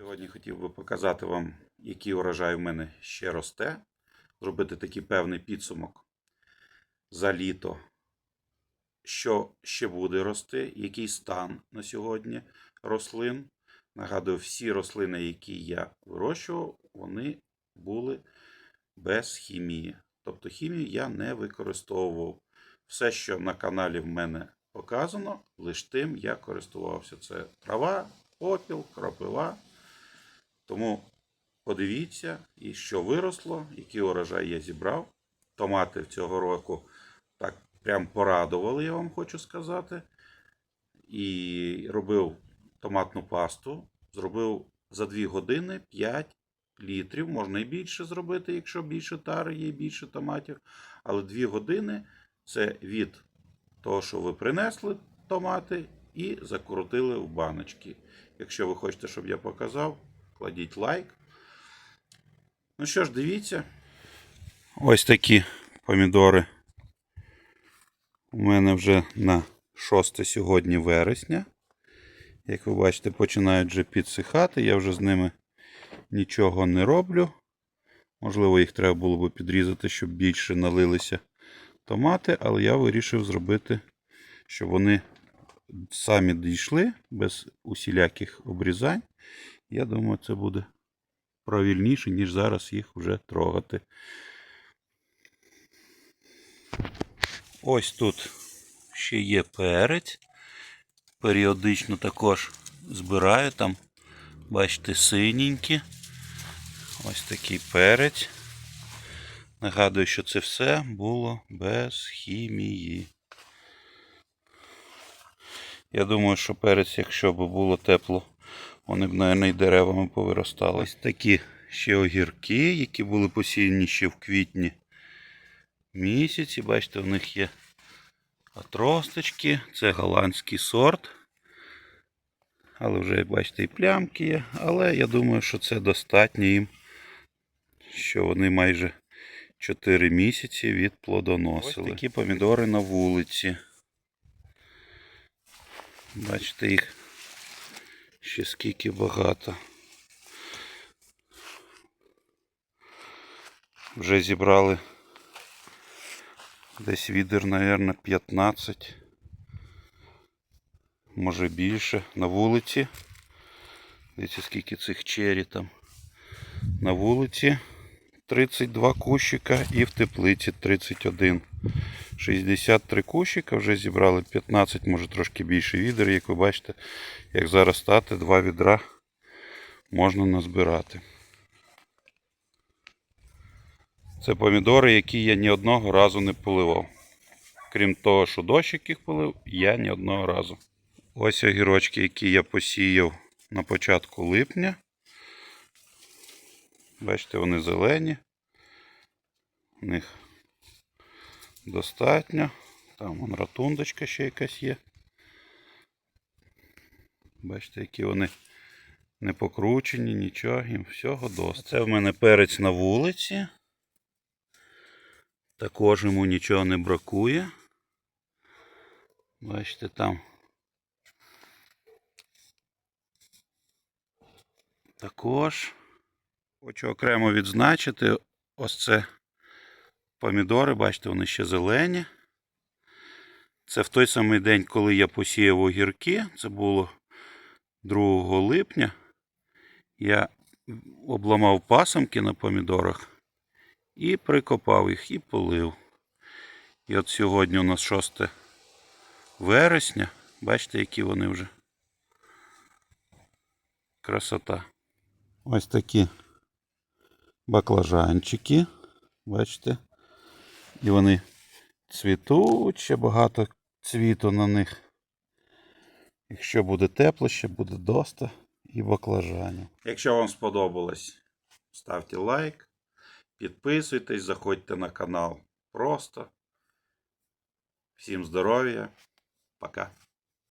Сьогодні хотів би показати вам, який урожай в мене ще росте. Зробити такий певний підсумок за літо. Що ще буде рости, який стан на сьогодні рослин. Нагадую, всі рослини, які я вирощував, вони були без хімії. Тобто хімію я не використовував. Все, що на каналі в мене показано, лише тим я користувався. Це трава, попіл, кропива. Тому подивіться, і що виросло, який урожай я зібрав. Томати цього року так прям порадували, я вам хочу сказати. І робив томатну пасту. Зробив за 2 години 5 літрів. Можна і більше зробити, якщо більше тари є, більше томатів. Але 2 години це від того, що ви принесли томати, і закрутили в баночки. Якщо ви хочете, щоб я показав, кладіть лайк. Ну що ж, дивіться. Ось такі помідори. У мене вже на 6 сьогодні вересня. Як ви бачите, починають вже підсихати. Я вже з ними нічого не роблю. Можливо, їх треба було би підрізати, щоб більше налилися томати, але я вирішив зробити, щоб вони самі дійшли без усіляких обрізань. Я думаю, це буде правильніше, ніж зараз їх вже трогати. Ось тут ще є перець. Періодично також збираю там, бачите, синенькі. Ось такий перець. Нагадую, що це все було без хімії. Я думаю, що перець, якщо б було тепло, вони б, мабуть, і деревами повиростали. Ось такі ще огірки, які були посіяні ще в квітні місяці. Бачите, у них є отросточки. Це голландський сорт. Але вже, бачите, і плямки є. Але я думаю, що це достатньо їм, що вони майже 4 місяці відплодоносили. Ось такі помідори на вулиці. Бачите, їх ще скільки багато. Вже зібрали десь відер, мабуть, 15, може більше на вулиці. Дивіться, скільки цих чері там. На вулиці 32 кущика і в теплиці 31. 63 кущика, вже зібрали 15, може трошки більше відер. Як ви бачите, як зараз стати, два відра можна назбирати. Це помідори, які я ні одного разу не поливав. Крім того, що дощик їх полив, я ні одного разу. Ось огірочки, які я посіяв на початку липня. Бачите, вони зелені. У них достатньо. Там вон ротундочка ще якась є. Бачите, які вони не покручені, нічого, їм всього досить. Це в мене перець на вулиці. Також йому нічого не бракує. Бачите, там також хочу окремо відзначити ось це помідори, бачите, вони ще зелені. Це в той самий день, коли я посіяв огірки, це було 2 липня. Я обламав пасамки на помідорах і прикопав їх і полив. І от сьогодні у нас 6 вересня. Бачите, які вони вже. Красота. Ось такі баклажанчики. Бачите? І вони цвітуть, багато цвіту на них. Якщо буде тепло, ще буде доста і баклажанів. Якщо вам сподобалось, ставте лайк, підписуйтесь, заходьте на канал просто. Всім здоров'я. Пока.